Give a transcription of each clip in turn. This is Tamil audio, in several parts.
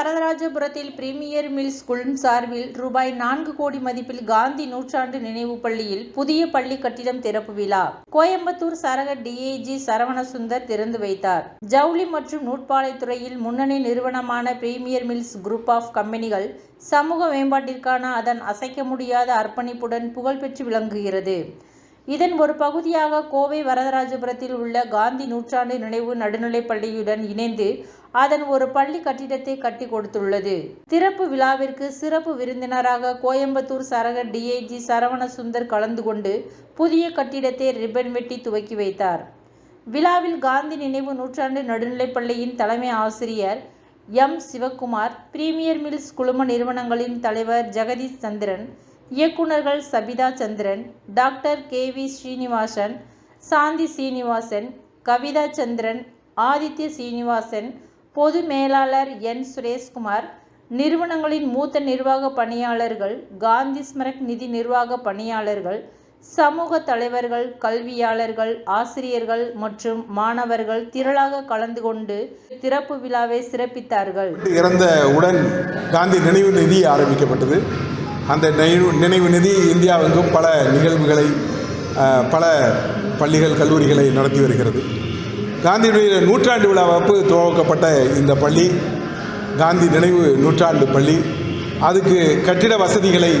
வரதராஜபுரத்தில் பிரீமியர் மில்ஸ் குழும் சார்பில் ரூபாய் நான்கு கோடி மதிப்பில் காந்தி நூற்றாண்டு நினைவு பள்ளியில் புதிய பள்ளி கட்டிடம் திறப்பு விழா. கோயம்புத்தூர் சரக டிஐஜி சரவணசுந்தர் திறந்து வைத்தார். ஜவுளி மற்றும் நூற்பாலை துறையில் முன்னணி நிறுவனமான பிரீமியர் மில்ஸ் குரூப் ஆஃப் கம்பெனிகள் சமூக மேம்பாட்டிற்கான அதன் அசைக்க முடியாத அர்ப்பணிப்புடன் புகழ்பெற்று விளங்குகிறது. இதன் ஒரு பகுதியாக கோவை வரதராஜபுரத்தில் உள்ள காந்தி நூற்றாண்டு நினைவு நடுநிலைப் பள்ளியுடன் இணைந்து அதன் ஒரு பள்ளி கட்டிடத்தை கட்டி கொடுத்துள்ளது. திறப்பு விழாவிற்கு சிறப்பு விருந்தினராக கோயம்புத்தூர் சரக டிஐஜி சரவண சுந்தர் கலந்து கொண்டு புதிய கட்டிடத்தை ரிப்பன் வெட்டி துவக்கி வைத்தார். விழாவில் காந்தி நினைவு நூற்றாண்டு நடுநிலைப் பள்ளியின் தலைமை ஆசிரியர் எம். சிவக்குமார் பிரீமியர் மில்ஸ் குழும நிறுவனங்களின் தலைவர் ஜெகதீஷ் சந்திரன் இயக்குநர்கள் Sabitha Chandran doctor K V Srinivasan Shanthi Srinivasan Kavitha Chandran Aditya Srinivasan பொது மேலாளர் என் சுரேஷ்குமார் நிறுவனங்களின் மூத்த நிர்வாக பணியாளர்கள் காந்தி ஸ்மரக் நிதி நிர்வாக பணியாளர்கள் சமூக தலைவர்கள் கல்வியாளர்கள் ஆசிரியர்கள் மற்றும் மாணவர்கள் திரளாக கலந்து கொண்டு திறப்பு விழாவை சிறப்பித்தார்கள். இறந்த உடன் காந்தி நினைவு நிதி ஆரம்பிக்கப்பட்டது. அந்த நினைவு நினைவு நிதி இந்தியாவுக்கும் பல நிகழ்வுகளை பல பள்ளிகள் கல்லூரிகளை நடத்தி வருகிறது. காந்தியுடைய நூற்றாண்டு விழாவப்பு துவக்கப்பட்ட இந்த பள்ளி காந்தி நினைவு நூற்றாண்டு பள்ளி. அதுக்கு கட்டிட வசதிகளை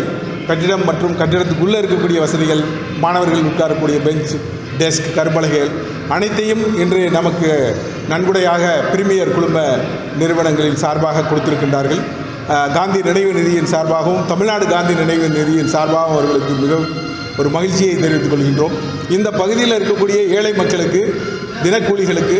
கட்டிடம் மற்றும் கட்டிடத்துக்குள்ளே இருக்கக்கூடிய வசதிகள் மாணவர்கள் உட்காரக்கூடிய பெஞ்ச் டெஸ்க் கரும்பலகைகள் அனைத்தையும் இன்று நமக்கு நன்கொடையாக பிரீமியர் குழும நிறுவனங்களின் சார்பாக கொடுத்திருக்கின்றார்கள். காந்தி நினைவு நிதியின் சார்பாகவும் தமிழ்நாடு காந்தி நினைவு நிதியின் சார்பாகவும் அவர்களுக்கு மிகவும் ஒரு மகிழ்ச்சியை தெரிவித்துக் கொள்கின்றோம். இந்த பகுதியில் இருக்கக்கூடிய ஏழை மக்களுக்கு தினக்கூலிகளுக்கு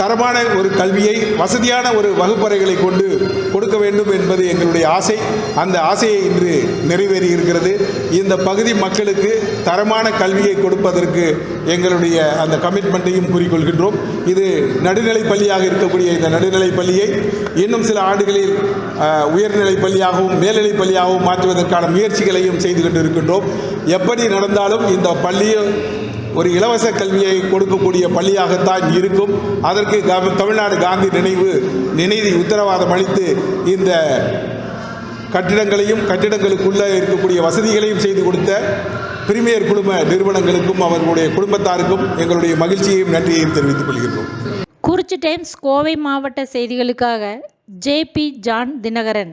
தரமான ஒரு கல்வியை வசதியான ஒரு வகுப்பறைகளை கொண்டு கொடுக்க வேண்டும் என்பது எங்களுடைய ஆசை. அந்த ஆசையை இன்று நிறைவேறி இருக்கிறது. இந்த பகுதி மக்களுக்கு தரமான கல்வியை கொடுப்பதற்கு எங்களுடைய அந்த கமிட்மெண்ட்டையும் கூறிக்கொள்கின்றோம். இது நடுநிலை பள்ளியாக இருக்கக்கூடிய இந்த நடுநிலை பள்ளியை இன்னும் சில ஆண்டுகளில் உயர்நிலை பள்ளியாகவும் மேல்நிலை பள்ளியாகவும் மாற்றுவதற்கான முயற்சிகளையும் செய்து கொண்டிருக்கின்றோம். எப்படி நடந்தாலும் இந்த பள்ளியை ஒரு இலவச கல்வியை கொடுக்கக்கூடிய பள்ளியாகத்தான் இருக்கும். அதற்கு தமிழ்நாடு காந்தி நினைவு நினைவு உத்தரவாதம் அளித்து இந்த கட்டிடங்களையும் கட்டிடங்களுக்குள்ளே இருக்கக்கூடிய வசதிகளையும் செய்து கொடுத்த பிரிமியர் குடும்ப நிறுவனங்களுக்கும் அவர்களுடைய குடும்பத்தாருக்கும் எங்களுடைய மகிழ்ச்சியையும் நன்றியையும் தெரிவித்துக் கொள்கின்றோம். குறிச்சி டைம்ஸ் கோவை மாவட்ட செய்திகளுக்காக ஜே பி ஜான் தினகரன்.